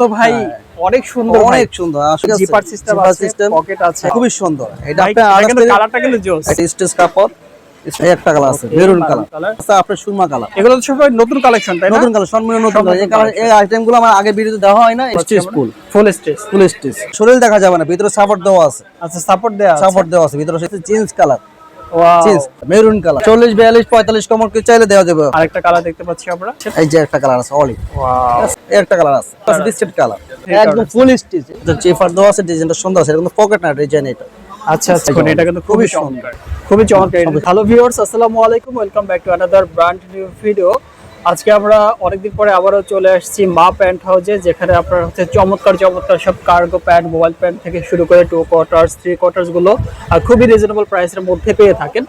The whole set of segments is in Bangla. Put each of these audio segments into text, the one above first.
তো ভাই অনেক সুন্দর অনেক সুন্দর। আসলে জিপার সিস্টেম আছে সিস্টেম পকেট আছে। খুবই সুন্দর। এটা এটা আড়াই কিন্তু কালারটা কিন্তু জোস। এটা স্টেজ কাপড়। একটা কালার আছে মেরুন কালার কালার আপনার সুরমা কালার এগুলো তো সবাই নতুন কালেকশন তাই নতুন কালার সম্পূর্ণ নতুন। এই কালার এই আইটেমগুলো আমার আগে ভিডিওতে দেওয়া হয় না stage full. Full stage full stage শরীর দেখা যাবে না ভিতরে সাপোর্ট দেওয়া আছে। আচ্ছা সাপোর্ট দেয়া আছে। সাপোর্ট দেওয়া আছে ভিতরে চেঞ্জ কালার মেরুন কালার চল্লিশ বিয়াল্লিশ পঁয়তাল্লিশ কমর কি চাইলে দেওয়া যাবে? আরেকটা কালার দেখতে পাচ্ছি আমরা। এই যে একটা কালার আছে অলিভ একটা কালার আছে বিস্কিট কালার একদম ফুল স্টিচ এটা চেফার দেওয়া আছে ডিজাইনটা সুন্দর আছে কিন্তু পকেট না ডিজাইন এটা। আচ্ছা আচ্ছা এটা কিন্তু খুবই সুন্দর চমৎকার। খুবই চমৎকার। হ্যালো ভিউয়ার্স আসসালামু আলাইকুম welcome back to another brand new video আজকে আমরা অনেকদিন পরে আবারও চলে আসছি মা প্যান্ট হাউসে যেখানে আপনার হচ্ছে চমৎকার চমৎকার সব কার্গো প্যান্ট মোবাইল প্যান্ট থেকে শুরু করে টু কোয়ার্টার্স থ্রি কোয়ার্টার্সগুলো আর খুবই রিজনেবল প্রাইসের মধ্যে পেয়ে থাকেন।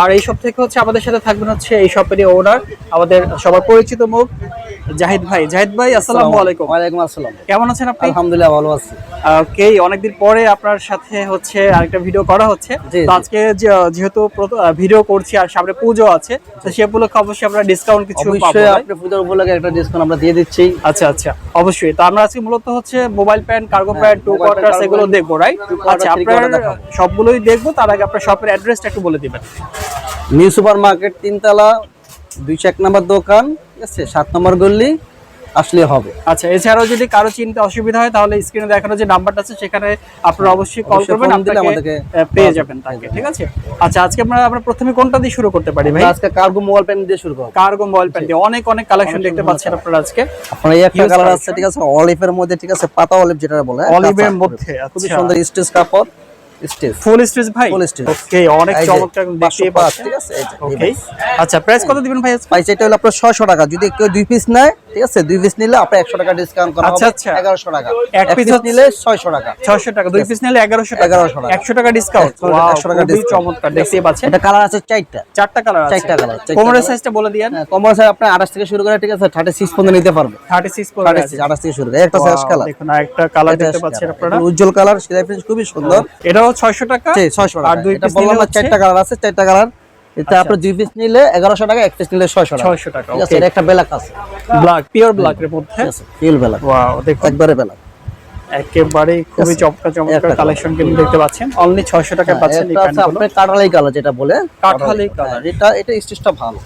আর এই সব থেকে হচ্ছে আমাদের সাথে থাকবেন হচ্ছে এই শপেরই ওনার আমাদের সবার পরিচিত মুখ জাহিদ ভাই। জাহিদ ভাই আসসালামু আলাইকুম। ওয়ালাইকুম আসসালাম। কেমন আছেন আপনি? আলহামদুলিল্লাহ ভালো আছি। ওকে অনেকদিন পরে আপনার সাথে হচ্ছে আরেকটা ভিডিও করা হচ্ছে। আজকে যেহেতু ভিডিও করছি আর সামনে পুজো আছে তো সে উপলক্ষে অবশ্যই আমরা ডিসকাউন্ট কিছু পাবো অবশ্যই আপনি পূজার উপলক্ষে একটা ডিসকাউন্ট আমরা দিয়ে দিচ্ছি। আচ্ছা আচ্ছা। অবশ্যই। তো আমরা আজকে মূলত হচ্ছে mobile pant cargo pant to mobile এগুলো দেখব রাইট আচ্ছা আপনার সবগুলোই দেখব তার আগে আপনার শপের অ্যাড্রেসটা একটু বলে দিবেন। নিউ সুপার মার্কেট তিনতলা দুইশো এক নম্বর দোকান ঠিক আছে? সাত নম্বর গল্লি আসলে হবে। আচ্ছা এছাড়াও যদি কারও চিনতে অসুবিধা হয় তাহলে স্ক্রিনে দেখানো যে নাম্বারটা আছে সেখানে আপনারা অবশ্যই কল করবেন আপনাকে পেয়ে যাবেন তাকে ঠিক আছে? আচ্ছা আজকে আমরা আমরা প্রথমে কোনটা দিয়ে শুরু করতে পারি ভাই? আজকে কার্গো মোবাইল প্যান্ট দিয়ে শুরু করব। কার্গো মোবাইল প্যান্ট দিয়ে অনেক অনেক কালেকশন দেখতে পাচ্ছেন আপনারা আজকে। আপনার এই একটা কালার আছে ঠিক আছে? অলিভের মধ্যে ঠিক আছে? পাতা অলিভ যেটা বলে। অলিভের মধ্যে খুবই আচ্ছা। সুন্দর স্টেজ কাপড়। স্টেজ ফুল স্টেজ ভাই? Full stitch। ওকে অনেক এই যে, চমৎকার দেখতেই 505, পাচ্ছেন। ঠিক আছে? এই যে, এই ওকে আচ্ছা প্রাইস কত দিবেন ভাই? প্রাইস এটা হলো আপনার ছয়শো টাকা। যদি কেউ দুই পিস নেয় ঠিক আছে? দুই পিস নিলে আপনার একশো টাকা ডিসকাউন্ট করা আচ্ছা, আচ্ছা। এগারোশো টাকা। এক পিস নিলে ছয়শো টাকা। 600 টাকা দুই পিস নিলে 1100 টাকা। 1100 টাকা। 100 টাকা ডিসকাউন্ট 100 টাকা চমৎকার পাচ্ছেন? এটা কালার আছে চারটা। চারটা কালার চারটা চারটা কোমরের সাইজটা বলে কম্বল সাইজ আপনার আঠাশ থেকে শুরু করে ঠিক আছে থার্টি সিক্স পর্যন্ত নিতে পারবে। থার্টি সিক্স আঠাশ থেকে শুরু করে। একটা সাইজ কালার দেখুন আরেকটা কালার দেখতে পাচ্ছেন আপনারা। উজ্জ্বল কালার সেলাই প্রিন্ট খুবই সুন্দর। এটাও 600 টাকা? ছয়শো আর টাকা দুই এটা বললাম চারটা কালার আছে চারটা কালার এটা আচ্ছা। আপনার দুই পিস নিলে এগারোশো টাকা এক পিস নিলে ছয়শো টাকা। 600 টাকা ওকে এটা একটা ব্ল্যাক আছে। ব্ল্যাক পিওর ব্ল্যাক এর মধ্যে? পিওর ব্ল্যাক ওয়াও দেখুন। একবারে ব্ল্যাক একেবারে খুবই চমকা চমৎকার কালেকশন কিন্তু দেখতে পাচ্ছেন। অনলি 600 টাকা পাচ্ছেন এই প্যান্টগুলো। আপনার কাঠালি কালার যেটা বলে। কাঠালি colour। হ্যাঁ, এটা এটা স্টিচটা ভালো।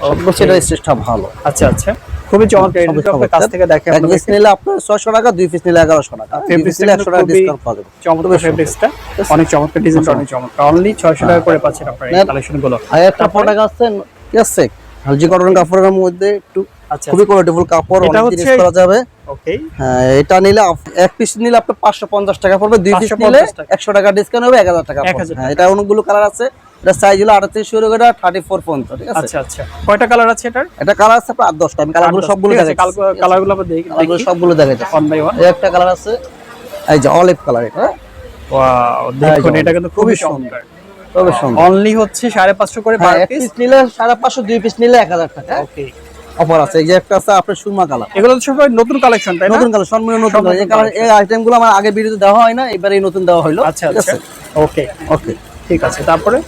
সবচেয়ে এটা স্টিচটা ভালো। আচ্ছা আচ্ছা। খুবই চমৎকার। এটা আপনার কাছ থেকে দেখে এক পিস নিলে আপনার ছয়শো টাকা দুই পিস নিলে এগারোশো টাকা। দুই নিলে কিন্তু একশো টাকা ডিসকাউন্ট পাওয়া চমৎকার ফেব্রিক্সটা অনেক চমৎকার ডিজাইনটা অনেক চমৎকার। অনলি 600 টাকা করে পাচ্ছেন আপনারা এই নেন। আর একটা প্রোডাক্ট আছে ঠিক হালজি কটন কাপড়ের মধ্যে একটু আচ্ছা খুবই কোয়ালিটিফুল কাপড় অনেক জিনিস করা যাবে। ওকে হ্যাঁ এটা নিলে এক পিস নিলে আপনার পাঁচশো পঞ্চাশ টাকা পড়বে দুই পিস নিলে টাকা। একশো টাকা ডিসকাউন্ট হবে এক হাজার টাকা হ্যাঁ এটা অনেকগুলো কালার আছে। এটা সাইজ হলো থেকে শুরু করে থার্টি ফোর পর্যন্ত ঠিক আছে? আচ্ছা আচ্ছা। কয়টা কালার আছে এটার? এটা কালার আছে আপনার আট দশটা। আমি কালারগুলো সবগুলো দেখাচ্ছি। কাল- কালারগুলো আমরা দেখি। সবগুলো দেখাচ্ছি। ওয়ান বাই ওয়ান একটা কালার আছে এই যে অলিভ কালার এটা ওয়াও দেখুন এটা কিন্তু খুবই সুন্দর। অনলি হচ্ছে 550 করে হ্যাঁ পার পিস পিস নিলে সাড়ে পাঁচশো দুই পিস নিলে এক হাজার টাকা। ওকে অফার আছে। এই যে একটা আছে আপনার সুরমা কালার এগুলো তো সবাই নতুন কালেকশন তাই না? নতুন কালার সম্পূর্ণ নতুন এই নতুন কালার এই আইটেম আমার আগে ভিডিওতে দেওয়া হয় না এবারে নতুন দেওয়া হলো আচ্ছা আচ্ছা। ওকে ওকে ঠিক আছে তারপরে?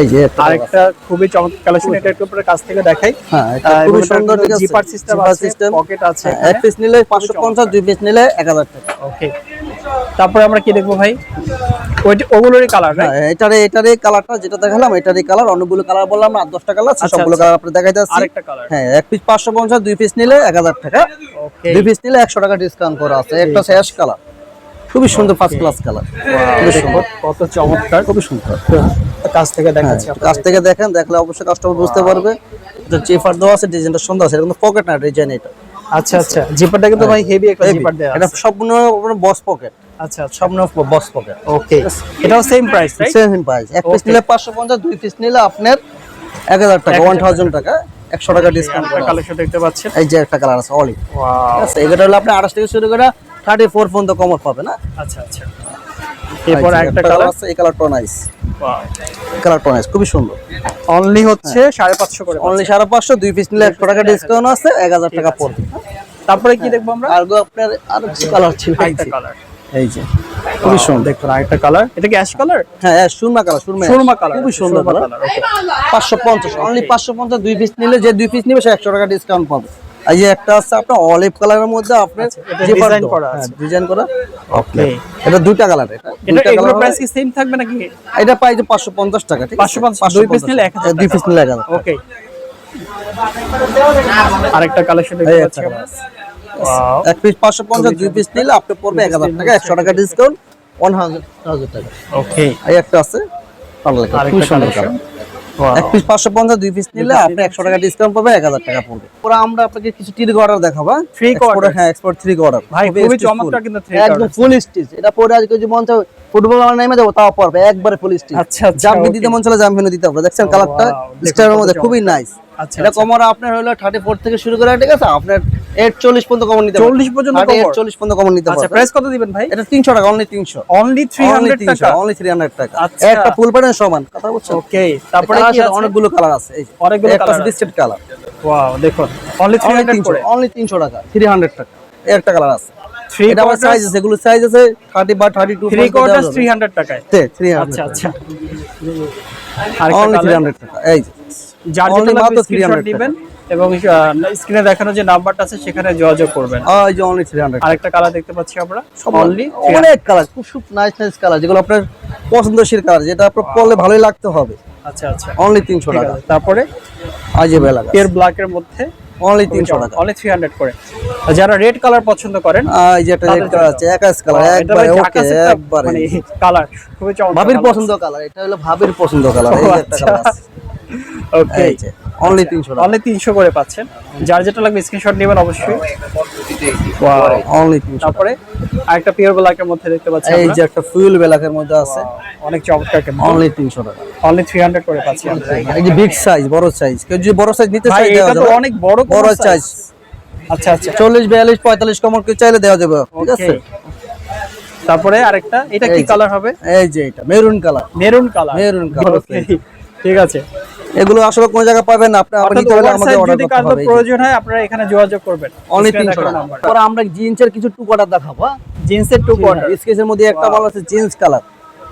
এই যে আরেকটা খুবই চমৎকার কালেকশন এটা একটু উপরে কাছ থেকে দেখাই। হ্যাঁ এটা খুবই সুন্দর জিপার সিস্টেম আছে সিস্টেম পকেট আছে এক পিস নিলে পাঁচশো পঞ্চাশ দুই পিস নিলে এক হাজার টাকা। ওকে তারপরে আমরা কি দেখব ভাই? ওগুলোরই কালার হ্যাঁ এটারে এটারে কালারটা যেটা দেখালাম এটারই কালার অন্যগুলো কালার বললাম আট দশটা কালার আছে সবগুলো। কালার আপনি দেখাইতে আসছি। আরেকটা কালার হ্যাঁ এক পিস পাঁচশো পঞ্চাশ দুই পিস নিলে এক হাজার টাকা। ওকে দুই পিস নিলে একশো টাকা ডিসকাউন্ট করা আছে একটা শেষ কালার খুবই সুন্দর ফার্স্ট ক্লাস কালার খুবই সুন্দর। কত চমৎকার খুবই সুন্দর। কাছ থেকে হ্যাঁ, দেখাচ্ছি কাছ থেকে দেখেন দেখলে অবশ্যই কাস্টমার বুঝতে পারবে। এটা চেফার দেওয়া আছে ডিজাইনটা সুন্দর আছে এটা কিন্তু পকেট না ডিজাইন এটা। আচ্ছা আচ্ছা। জিপারটা কিন্তু ভাই হেভি একটা জিপার দেয়া এটা সম্পূর্ণ বস পকেট আচ্ছা আচ্ছা। সম্পূর্ণ বস পকেট ওকে এটাও সেম প্রাইস সেম প্রাইস এক পিস নিলে পাঁচশো পঞ্চাশ দুই পিস নিলে আপনার এক হাজার টাকা ওয়ান থাউজেন্ড টাকা। একশো টাকা ডিসকাউন্ট কালেকশন দেখতে পাচ্ছেন। এই যে একটা কালার আছে ঠিক আছে এটা হলো আপনি আঠাশ থেকে শুরু করে থার্টি ফোর পর্যন্ত কমর পাবে না? আচ্ছা আচ্ছা। এরপর একটা কালার কালার আছে এই কালারটা নাইস এই কালারটা খুবই সুন্দর। অনলি হচ্ছে সাড়ে পাঁচশো করে অনলি সাড়ে পাঁচশো দুই পিস নিলে একশো টাকা ডিসকাউন্ট আছে এক হাজার টাকা পড়বে। তারপরে কি দেখব আমরা? আর আপনার আর কিছু কালার ছিল। কালার এই যে। খুবই সুন্দর। দেখুন আরেকটা কালার এটা কি অ্যাশ কালার হ্যাঁ হ্যাঁ সুরমা কালার সুরমা সুরমা কালার খুবই সুন্দর কালার ওকে পাঁচশো পঞ্চাশ অনলি পাঁচশো পঞ্চাশ দুই পিস নিলে যে দুই পিস নিবে সে একশো টাকা ডিসকাউন্ট পাবে। এই যে একটা আছে আপনার অলিভ কালারের মধ্যে আপনার আচ্ছা, এটা করা আছে। ডিজাইন করা। ওকে এটা দুইটা কালার এটা এটা প্রাইস কি সেম থাকবে নাকি? এটা প্রাইস 550 টাকা ঠিক আছে? 550 দুই piece নিলে 1000 দুই পিস নিলে 1000 ওকে আরেকটা কালেকশন দেখতে একটা পাচ্ছি ওয়াও এক পিস 550 দুই পিস নিলে আপনি পড়বে 1000 টাকা 100 টাকা ডিসকাউন্ট 1000 1000 টাকা। ওকে এই একটা আছে। ভালো লাগে খুব আরেকটা সুন্দর কালেকশন কালার এক পিস 550 দুই পিস নিলে আপনি 100 টাকা ডিসকাউন্ট পাবে 1000 টাকা পড়বে। পরে আমরা আপনাকে কিছু টির অর্ডার দেখাবো Export- quarters। হ্যাঁ এক্সপোর্ট থ্রি অর্ডার ভাই খুবই চমৎকার কিন্তু একদম ফুল স্টিচ এটা পরে আজকে যে মন চায় ফুটবল আমার নেমে যাব তাও পারবে একবারে ফুল স্টিচ আচ্ছা আচ্ছা জাম্পি দিতে মন চলে জাম্পিনও দিতে পারবে দেখছেন কালারটা স্টারের মধ্যে খুবই নাইস আচ্ছা এটা আচ্ছা। কমর আপনার হলো 34 থেকে শুরু করে ঠিক আছে? আপনার 840 পর্যন্ত কমর নিতে 40 পর্যন্ত কমর? 40 পর্যন্ত কমর নিতে আচ্ছা প্রাইস কত দিবেন ভাই? এটা 300 টাকা অনলি 300 অনলি 300 টাকা? অনলি 300 টাকা। আচ্ছা। একটা ফুল প্যাটার্ন সমান কথা বলছো ওকে তারপরে কি অনেকগুলো কালার আছে এই অনেকগুলো colour আছে। বিস্কিট কালার ওয়াও দেখুন অনলি 300 করে। অনলি 300 টাকা। 300 টাকা। একটা কালার আছে। 3 এটা আমার সাইজ আছে এগুলো সাইজ আছে 30 বা 32 3 কোয়ার্টার 300 টাকায়। তে 300 আচ্ছা আচ্ছা। আরেকটা অনলি 300 টাকা এই যার only মাত্র 300 দিবেন। এবং স্ক্রিনে দেখানো যে নাম্বারটা আছে সেখানে যোগাযোগ করবেন। আহ, এই যে অনলি 300 আরেকটা কালার দেখতে পাচ্ছি আমরা। অনলি অনেক কালার খুব খুব নাইস নাইস কালার যেগুলো আপনার পছন্দসই কালার যেটা আপনার পরলে ভালোই লাগতে হবে। আচ্ছা আচ্ছা। অনলি 300 ঠিক টাকা। তারপরে আজে বেলা পিয়ার ব্ল্যাক এর মধ্যে অনলি 300 টাকা। অনলি 300 করে। যারা রেড কালার পছন্দ করেন এই যে একটা রেড কালার আছে একাশ কালার একবারে ওকে একবারে। মানে কালার খুবই চমৎকার ভাবির পছন্দ কালার এটা হলো ভাবির পছন্দ কালার এই যে একটা। কালার আছে। ওকে অনলি 300 টাকা। অনলি 300 করে পাচ্ছেন। যার যেটা লাগবে স্ক্রিনশট নেবেন অবশ্যই। ওয়াও অনলি 300 তারপরে আরেকটা পিওর ব্ল্যাকের মধ্যে দেখতে পাচ্ছি এই যে একটা ফুল বেলাকের মধ্যে আছে। অনেক চমৎকার কিন্তু অনলি 300 টাকা। অনলি 300 করে পাচ্ছি আমরা। এই যে বিগ সাইজ বড় সাইজ কেউ যদি বড় সাইজ নিতে চাই দেওয়া এটা তো যাবে। অনেক বড় বড় সাইজ আচ্ছা আচ্ছা। 40 42 45 কমর কেউ চাইলে দেওয়া যাবে। ঠিক আছে? তারপরে আরেকটা। এটা কি কালার হবে? এই যে এটা maroon colour maroon colour Maroon colour, ঠিক আছে। এগুলো আসলে কোন জায়গায় পাবেন না। আপনি নিতে হলে আমাদের অর্ডার যদি করতে কারও হবে প্রয়োজন হয় আপনারা এখানে যোগাযোগ করবেন। অনলি Screen এ 300 টাকা। পরে আমরা জিন্সের কিছু টু কোয়ার্টার দেখাবো জিন্সের টু কোয়ার্টার স্কেচের মধ্যে একটা মাল আছে জিন্স কালার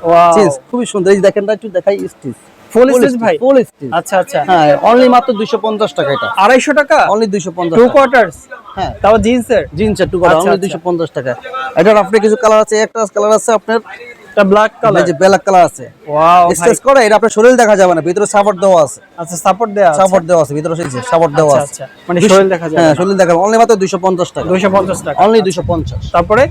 ওয়াও জিন্স খুবই সুন্দর। এই দেখেন একটু দেখাই স্টিচ ফুল স্টিচ ভাই? ফুল স্টিচ আচ্ছা আচ্ছা। হ্যাঁ অনলি মাত্র 250 টাকা এটা। আড়াইশো টাকা? অনলি 250 টু কোয়ার্টার্স হ্যাঁ। তাও জিন্সের? জিন্সের টু কোয়ার্টার অনলি আচ্ছা। 250 টাকা। এটার আপনি কিছু কালার আছে একটা কালার আছে আপনার এটা ব্ল্যাক কালার যে ব্ল্যাক কালার আছে। ওয়াও করে এটা আপনার শরীর দেখা যাবে না ভিতরে সাপোর্ট দেওয়া আছে। আচ্ছা সাপোর্ট দেয়া আছে? সাপোর্ট দেওয়া আছে ভিতরে সাপোর্ট দেওয়া আচ্ছা আছে। আচ্ছা মানে শরীর দেখা যায় হ্যাঁ শরীর দেখা অনলি মাত্র 250 টাকা। 250 টাকা। অনলি 250 তারপরে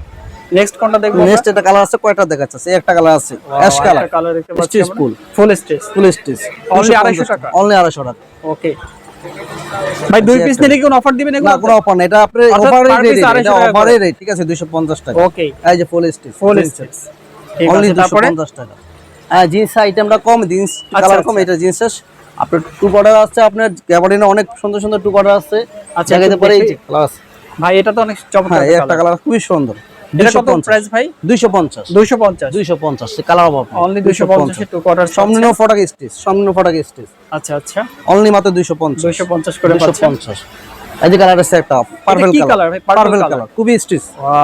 নেক্সট কোনটা দেখব নেক্সট একটা কালার আছে কয়টা দেখাচ্ছে? একটা কালার আছে অ্যাশ কালার কালার দেখতে পাচ্ছি full। Full. Stitch full stitch Only 250 টাকা? অনলি 250 টাকা। ওকে ভাই দুই পিস নিলে কি কোনো অফার দিবেন না কোনো অফার না এটা আপনি অফারে রেট এটা অফারে রেট ঠিক আছে 250 টাকা। ওকে এই যে ফুল স্টিচ ফুল ঠিক অনলি তারপরে? 250 টাকা। হ্যাঁ জিন্স আইটেমটা কম জিন্স আচ্ছা, কালার কম আচ্ছা। এটা জিন্সের। আপনার টু কোয়ার্টার আছে আপনার গ্যাবার্ডিনে অনেক সুন্দর সুন্দর টু কোয়ার্টার আছে আচ্ছা, একটু পারে এই যে আছে। ভাই এটা তো অনেক চমৎকার হ্যাঁ একটা কালার খুবই সুন্দর। এটা কত 250 প্রাইস ভাই? 250 250 250 কালার অফ অনলি 250 এ টু কোয়ার্টার ফটাক স্টিচ সম্পূর্ণ ফটাক স্টিচ আচ্ছা আচ্ছা। অনলি মাত্র 250 250 করে পাচ্ছেন। 250 এই যে কালার আছে একটা পার্পল কালার পার্পল কালার খুবই স্টিচ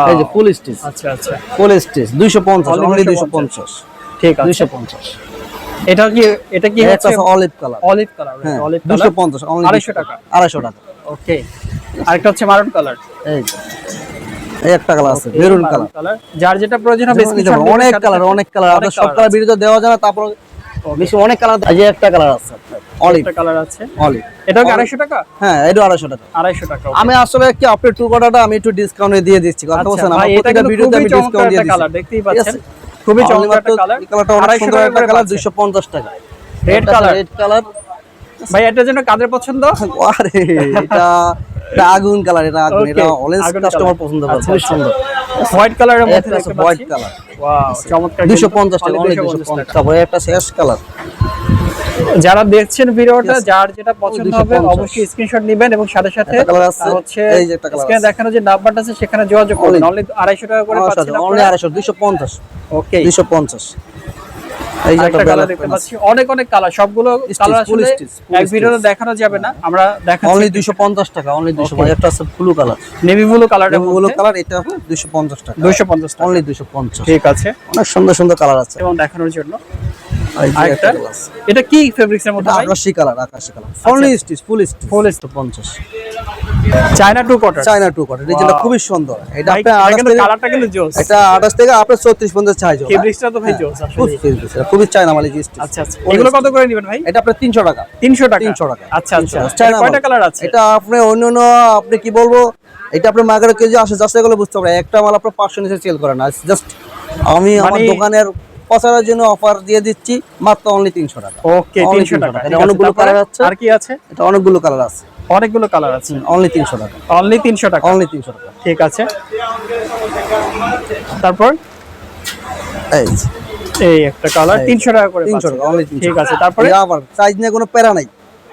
এই যে ফুল স্টিচ আচ্ছা আচ্ছা। ফুল স্টিচ 250 অনলি 250 250 ঠিক আছে। 250 এটা কি এটা কি হচ্ছে? Olive colour olive colour olive colour 250 only 250 টাকা। 250 টাকা। ওকে আরেকটা হচ্ছে মারুন কালার এই এই একটা কালার আছে মেরুন কালার যার যেটা প্রয়োজন হবে অনেক কালার অনেক কালার সব কালার। ভিডিও দেওয়া যায় না তারপর বেশি অনেক কালার এই যে একটা কালার আছে অলিভ একটা কালার আছে। অলিভ এটা 250 টাকা? হ্যাঁ এটা 250 টাকা। 250 টাকা আমি আসলে কি আপনি টু কোটাটা আমি একটু ডিসকাউন্টে দিয়ে দিচ্ছি। কথা আচ্ছা বলছেন ভাই আমার এটা ভিডিওতে আমি ডিসকাউন্ট দিয়ে একটা কালার দেখতেই পাচ্ছেন। খুবই চমৎকার একটা কালার এই কালারটা অনেক সুন্দর একটা কালার 250 টাকা রেড কালার রেড কালার ভাই এটা যেন কাদের পছন্দ? আরে এটা এটা আগুন কালার এটা আগুন এটা অরেঞ্জ কাস্টমার পছন্দ করে আচ্ছা, খুব আচ্ছা। সুন্দর। হোয়াইট কালারের মধ্যে আছে হোয়াইট কালার। ওয়াও চমৎকার 250 টাকা অনলি 250 250 তারপরে একটা শেষ কালার যারা দেখছেন ভিডিওটা যার যেটা পছন্দ হবে অবশ্যই স্ক্রিনশট নেবেন এবং সাথে সাথে হচ্ছে এই যে একটা colour স্ক্রিনে দেখানো যে নাম্বারটা আছে সেখানে যোগাযোগ করবেন। অনলি 250 টাকা করে পাচ্ছেন অনলি 250 250 ওকে 250 এই যে একটা একটা কালার দেখতে পাচ্ছি। অনেক অনেক কালার সবগুলো কালার আসলে এক ভিডিওতে দেখানো যাবে না। আমরা দেখাচ্ছি। অনলি 250 টাকা অনলি 200 Okay. একটা আছে ব্লু কালার নেভি ব্লু কালারের ব্লু কালার এটা হবে 250 টাকা। 250 টাকা। অনলি 250 ঠিক আছে। অনেক সুন্দর সুন্দর কালার আছে। এবং দেখানোর জন্য। এটা কি ফেব্রিক্স মধ্যে আকাশি কালার আকাশি colour only stitch full stitch Full 50 China two China two. খুবই সুন্দর। এটা আপনি কিন্তু কালারটা কিন্তু জোস। এটা আঠাশ থেকে আপনার চৌত্রিশ পর্যন্ত চাইজ ফেব্রিক্সটা তো ভাই জোস আসলে। খুবই চায়না স্টিচ আচ্ছা আচ্ছা। এগুলো কত করে নেবেন ভাই? এটা আপনার তিনশো টাকা। 300 টাকা। 300 টাকা। আচ্ছা আচ্ছা। চায়না কয়টা কালার আছে? এটা আপনি অন্য অন্য আপনি কি বলব এটা আপনার মার্কেটে কেজি আসে করলে বুঝতে পারবেন একটা মাল আপনার পাঁচশো নিচে সেল করে না। জাস্ট আমি আমার মানে- দোকানের প্রচারের জন্য অফার দিয়ে দিচ্ছি মাত্র অনলি তিনশো টাকা। ওকে Only 300 টাকা। এটা অনেকগুলো কালার আছে। আর কি আছে? এটা অনেকগুলো কালার আছে। অনেকগুলো কালার আছে। অনলি তিনশো টাকা। অনলি 300 টাকা? অনলি তিনশো টাকা। ঠিক আছে। তারপর? এই এই একটা কালার 300 টাকা করে 300 পাচ্ছেন। টাকা অনলি ঠিক আছে তারপরে? আবার সাইজ নিয়ে কোনো প্যারা নাই।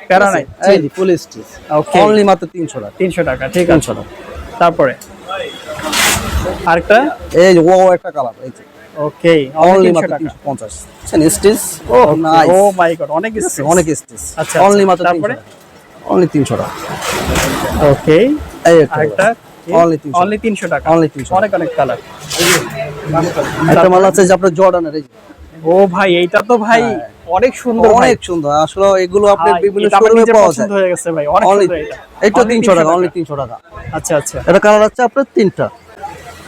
প্যারা নাই। এই ফুল স্টিচ ওকে অনলি মাত্র তিনশো টাকা। 300 টাকা ঠিক আছে। 300 টাকা। তারপরে? আরেকটা? এই ও একটা কালার এই যে। ওকে অনলি মাত্র 300 পঞ্চাশ। স্টিচ ও মাই গড অনেক space। অনেক স্টিচ আচ্ছা, অনলি আচ্ছা, মাত্র তারপরে? অনলি তিনশো টাকা। ওকে এই একটা অনলি তিনশো। অনলি 300 টাকা। অনলি তিনশো অনেক অনেক কালার একটা মাল আছে যে আপনার জর্ডানের এই ও ভাই এইটা তো ভাই অনেক সুন্দর অনেক সুন্দর। আসলে এগুলো আপনি বিভিন্ন শোরুমে পাওয়া যায়। হয়ে গেছে ভাই অনেক সুন্দর এটা। তিনশো। টাকা অনলি তিনশো টাকা। আচ্ছা আচ্ছা। এটা কালার আছে আপনার তিনটা।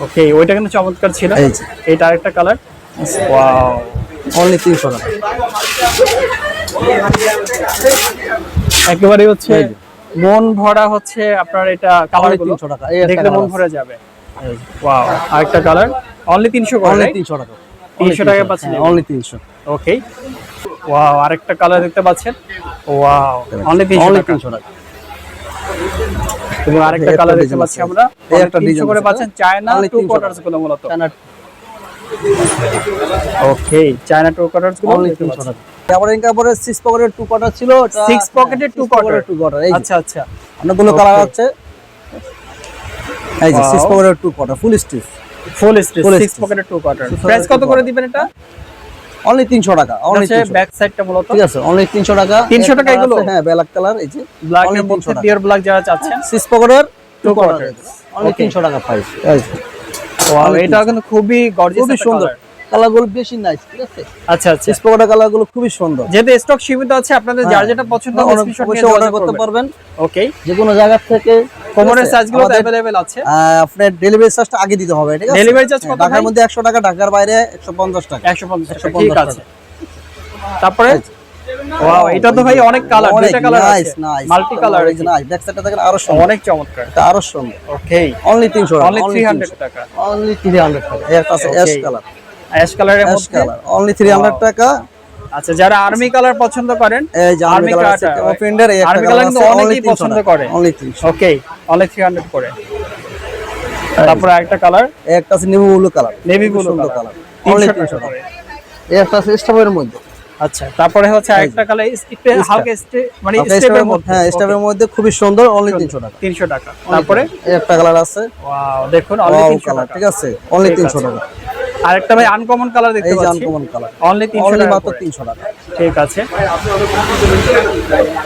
ওকে ওইটা কিন্তু চমৎকার ছিল। এইটা আরেকটা কালার ওয়াও অনলি তিনশো টাকা। একেবারে হচ্ছে মন ভরা হচ্ছে আপনার এটা কালার অনলি গুলো। তিনশো টাকা এই দেখলে মন ভরে যাবে। ওয়াও আরেকটা কালার অনলি 300 করে অনলি right? তিনশো টাকা। 300 টাকায় পাচ্ছেন। অনলি তিনশো। ওকে ওয়াও আরেকটা কালার দেখতে পাচ্ছেন? ওয়াও অনলি 300 টাকা। টাকা। এবং আরেকটা কালার দেখতে পাচ্ছি আমরা। এই একটা 300 design করে পাচ্ছেন চায়না টু কোয়ার্টারসগুলো মূলত। চায়না ওকে চায়না টু কোয়ার্টারসগুলো অনলি দেখতে তিনশো পাচ্ছেন। টাকা। কাপড়ের কাপড়ের সিক্স পকেটের টু কোয়ার্টার ছিল Six pocket এর two টু কোয়ার্টার এই আচ্ছা আচ্ছা। অনেকগুলো কালার. আছে। এই যে Wow. সিক্স পকেটের two quarter full stitch full stitch six. পকেটের টু কোয়ার্টার প্রাইস কত করে দিবেন এটা? অনলি তিনশো টাকা অনলি ব্যাক সাইডটা মূলত। ঠিক আছে অনলি তিনশো টাকা। 300 টাকা এগুলো? হ্যাঁ ব্ল্যাক কালার এই যে। ব্ল্যাক এর মধ্যে পিওর ব্ল্যাক যারা চাচ্ছেন। সিক্স পকেটের টু কোয়ার্টার অনলি Okay. তিনশো টাকা প্রাইস ওয়াও এটা কিন্তু খুবই গর্জিয়াস খুবই সুন্দর। কালারগুলো বেশি নাইস ঠিক আছে আচ্ছা আচ্ছা সিক্স পকেটের কালারগুলো খুবই সুন্দর যেহেতু স্টক সীমিত আছে আপনাদের যার হ্যাঁ। যেটা পছন্দ আপনারা হবে অনেক স্ক্রিনশট অবশ্যই নিয়ে অর্ডার অর্ডার করতে পারবেন ওকে যে কোনো জায়গা থেকে কোমরের ঠিক আছে? সাইজগুলো আমাদের, अवेलेबल আছে আহ, আপনার ডেলিভারি চার্জটা আগে দিতে হবে ঠিক আছে Delivery charge হ্যাঁ, কত ঢাকার ভাই? মধ্যে একশো টাকা ঢাকার বাইরে একশো পঞ্চাশ টাকা 150 টাকা 150 ঠিক টাকা। আছে তারপরে ওয়াও এটা তো ভাই অনেক কালার অনেক দুইটা কালার নাইস আছে nice multi colour nice back সাইডটা দেখেন আরো সুন্দর অনেক চমৎকার এটা আরো সুন্দর ওকে অনলি 300 টাকা অনলি 300 টাকা অনলি 300 টাকা এর কাছে Okay. অ্যাশ কালার অ্যাশ কালারের অ্যাশ মধ্যে? কালার অনলি 300 টাকা। আচ্ছা যারা আর্মি কালার পছন্দ করেন এই যে আর্মি কালার আছে অফেন্ডার এই একটা কালার কিন্তু অনেকেই পছন্দ করে। অনলি 300 ওকে অনলি 300 করে। তারপরে আরেকটা কালার একটা আছে navy blue colour navy blue colour colour only 300 300 টাকা টাকা। এই একটা আছে মধ্যে। আচ্ছা তারপরে হচ্ছে আরেকটা কালার একটু হালকা স্টে- মানে স্টেপের মধ্যে। হ্যাঁ স্টাফের মধ্যে খুবই সুন্দর অনলি 300 টাকা। 300 টাকা। তারপরে? একটা কালার আছে। ওয়াও দেখুন অনলি 300 কালার টাকা। ঠিক আছে অনলি ঠিক 300 আছে। টাকা আরেকটা ভাই আনকমন কালার দেখতে পাচ্ছি। আনকমন কালার অনলি 300 অনলি টাকা মাত্র করে। 300 টাকা। ঠিক আছে।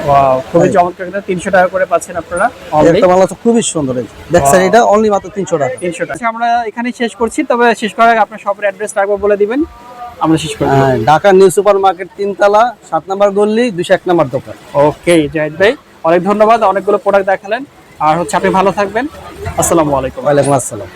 ওয়াও খুবই চমৎকার কিন্তু 300 টাকা করে পাচ্ছেন আপনারা। অনলি একটা মাল আছে খুবই সুন্দর এই ব্যাক এটা অনলি মাত্র 300 টাকা। 300 টাকা। আচ্ছা, আমরা এখানে শেষ করছি তবে শেষ করার আগে আপনার শপের অ্যাড্রেস একবার বলে দিবেন। আমরা শেষ করে দেব হ্যাঁ, ঢাকা নিউ সুপার মার্কেট তিনতলা সাত নম্বর গল্লি দুইশো এক নম্বর দোকান। ওকে জাহিদ ভাই অনেক ধন্যবাদ। অনেকগুলো প্রোডাক্ট দেখালেন। আর হচ্ছে আপনি ভালো থাকবেন। আসসালামু আলাইকুম। ওয়ালাইকুম আসসালাম।